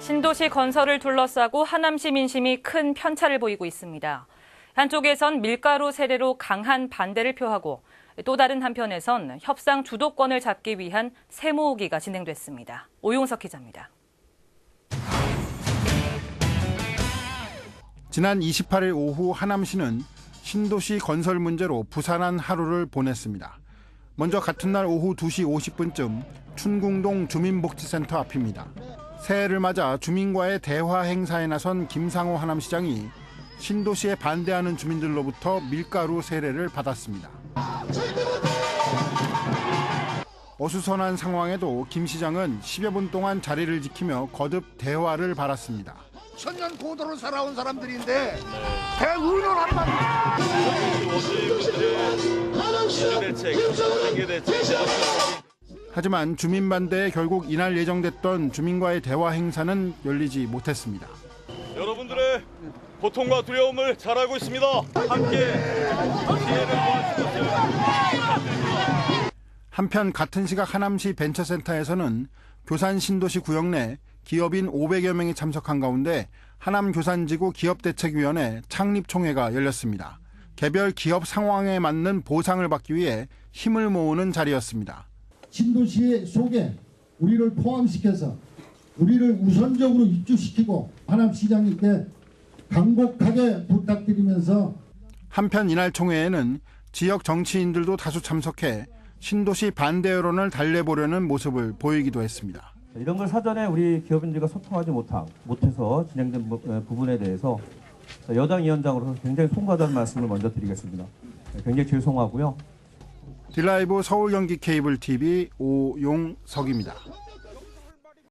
신도시 건설을 둘러싸고 하남 시 민심이 큰 편차를 보이고 있습니다. 한쪽에선 밀가루 세례로 강한 반대를 표하고 또 다른 한편에선 협상 주도권을 잡기 위한 새 모으기가 진행됐습니다. 오용석 기자입니다. 지난 28일 오후 하남시는 신도시 건설 문제로 부산한 하루를 보냈습니다. 먼저 같은 날 오후 2시 50분쯤 춘궁동 주민복지센터 앞입니다. 새해를 맞아 주민과의 대화 행사에 나선 김상호 하남시장이 신도시에 반대하는 주민들로부터 밀가루 세례를 받았습니다. 어수선한 상황에도 김 시장은 10여 분 동안 자리를 지키며 거듭 대화를 바랐습니다. 천년 고도로 살아온 사람들인데 대의논 한마디 대책, 경계 대책, 하지만 주민 반대에 결국 이날 예정됐던 주민과의 대화 행사는 열리지 못했습니다. 여러분들의 고통과 두려움을 잘 알고 있습니다. 함께. 한편 같은 시각 하남시 벤처센터에서는 교산 신도시 구역 내 기업인 500여 명이 참석한 가운데 하남교산지구 기업대책위원회 창립총회가 열렸습니다. 개별 기업 상황에 맞는 보상을 받기 위해 힘을 모으는 자리였습니다. 신도시 속에 우리를 포함시켜서 우리를 우선적으로 입주시키고 하남시장님께 강곡하게 부탁드리면서 한편 이날 총회에는 지역 정치인들도 다수 참석해 신도시 반대 여론을 달래보려는 모습을 보이기도 했습니다. 이런 걸 사전에 우리 기업인들과 소통하지 못하, 못해서 진행된 부- 에, 부분에 대해서 여당 위원장으로서 굉장히 송구하다는 말씀을 먼저 드리겠습니다. 네, 굉장히 죄송하고요. 딜라이브 서울 경기 케이블 TV 오용석입니다.